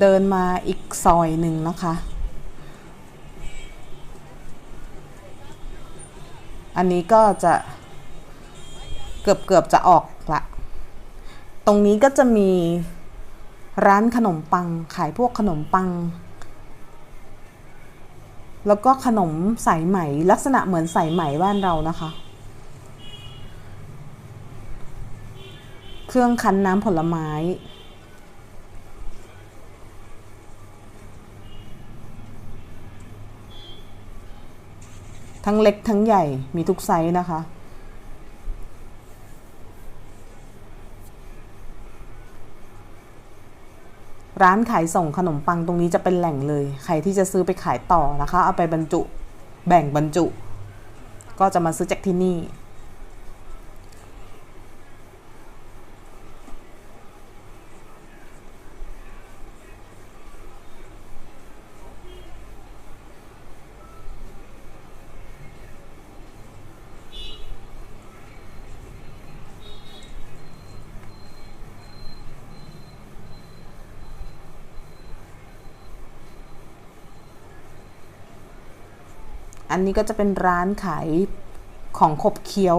เดินมาอีกซอยหนึ่งนะคะ อันนี้ก็จะเกือบเกือบจะออกละ ตรงนี้ก็จะมีร้านขนมปังขายพวกขนมปัง แล้วก็ขนมสายไหมลักษณะเหมือนสายไหมบ้านเรานะคะ เครื่องคั้นน้ำผลไม้ ทั้งเล็กทั้งใหญ่มีทุกไซส์นะคะ ร้านขายส่งขนมปังตรงนี้จะเป็นแหล่งเลย ใครที่จะซื้อไปขายต่อนะคะ เอาไปบรรจุแบ่งบรรจุ ก็จะมาซื้อจากที่นี่ อันนี้ก็จะเป็นร้านขายของขบเคี้ยว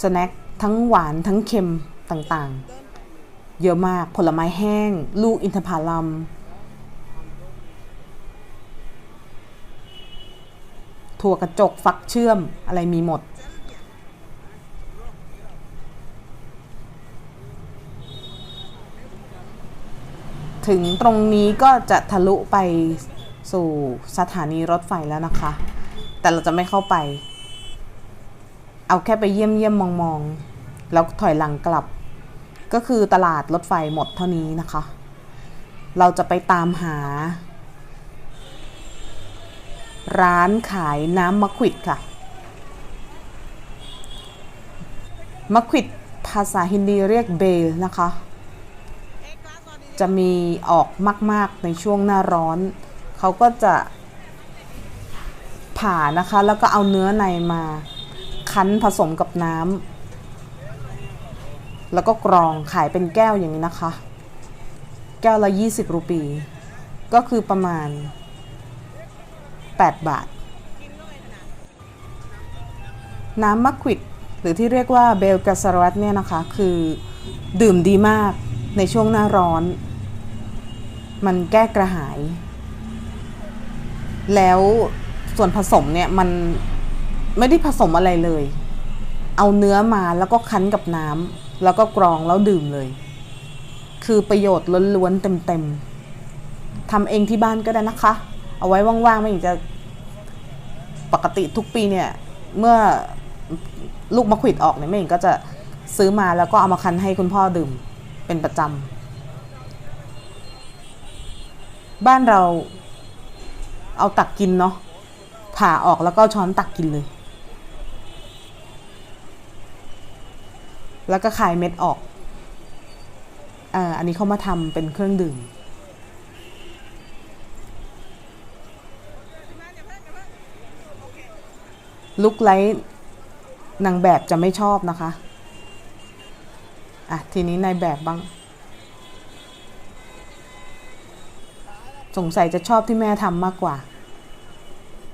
สแน็คทั้งหวานทั้งเค็มต่างๆ เยอะมากผลไม้แห้ง ลูกอินทผลัมถั่วกระจกฟักเชื่อมอะไรมีหมด ถึงตรงนี้ก็จะทะลุไป สู่สถานีรถไฟแล้วนะคะ แต่เราจะไม่เข้าไป เอาแค่ไปเยี่ยมเยี่ยมมองมองแล้วถอยหลังกลับ ก็คือตลาดรถไฟหมดเท่านี้นะคะ เราจะไปตามหา ร้านขายน้ำมะขวิดค่ะมะขวิดภาษาฮินดีเรียกเบลนะคะ จะมีออกมาก ๆ ในช่วงหน้าร้อน เขาก็จะผ่านะคะ แล้วก็เอาเนื้อในมาคั้นผสมกับน้ำแล้วก็กรองขายเป็นแก้วอย่างนี้นะคะ แก้วละ 20 รูปี ก็คือประมาณ 8 บาท น้ำมักควิดหรือที่เรียกว่าเบลกาสรัตเนี่ยนะคะ คือดื่มดีมากในช่วงหน้าร้อน มันแก้กระหาย แล้วส่วนผสมเนี่ยมันไม่ได้ผสมอะไรเลย เอาเนื้อมาแล้วก็คั้นกับน้ำแล้วก็กรองแล้วดื่มเลย คือประโยชน์ล้วนๆเต็มๆทำเองที่บ้านก็ได้นะคะ เอาไว้ว่างๆไม่อยากจะปกติทุกปีเนี่ย เมื่อลูกมะขวิดออกเนี่ยแม่เองก็จะซื้อมาแล้วก็เอามาคั้นให้คุณพ่อดื่มเป็นประจำบ้านเรา เอาตักกินเนาะผ่าออกแล้วก็ช้อนตักกินเลย แล้วก็คายเม็ดออกอ่าอันนี้เขามาทำเป็นเครื่องดื่ม ลุกไลท์นางแบบจะไม่ชอบนะคะ อะ ทีนี้นายแบบบ้าง สงสัยจะชอบที่แม่ทำมากกว่า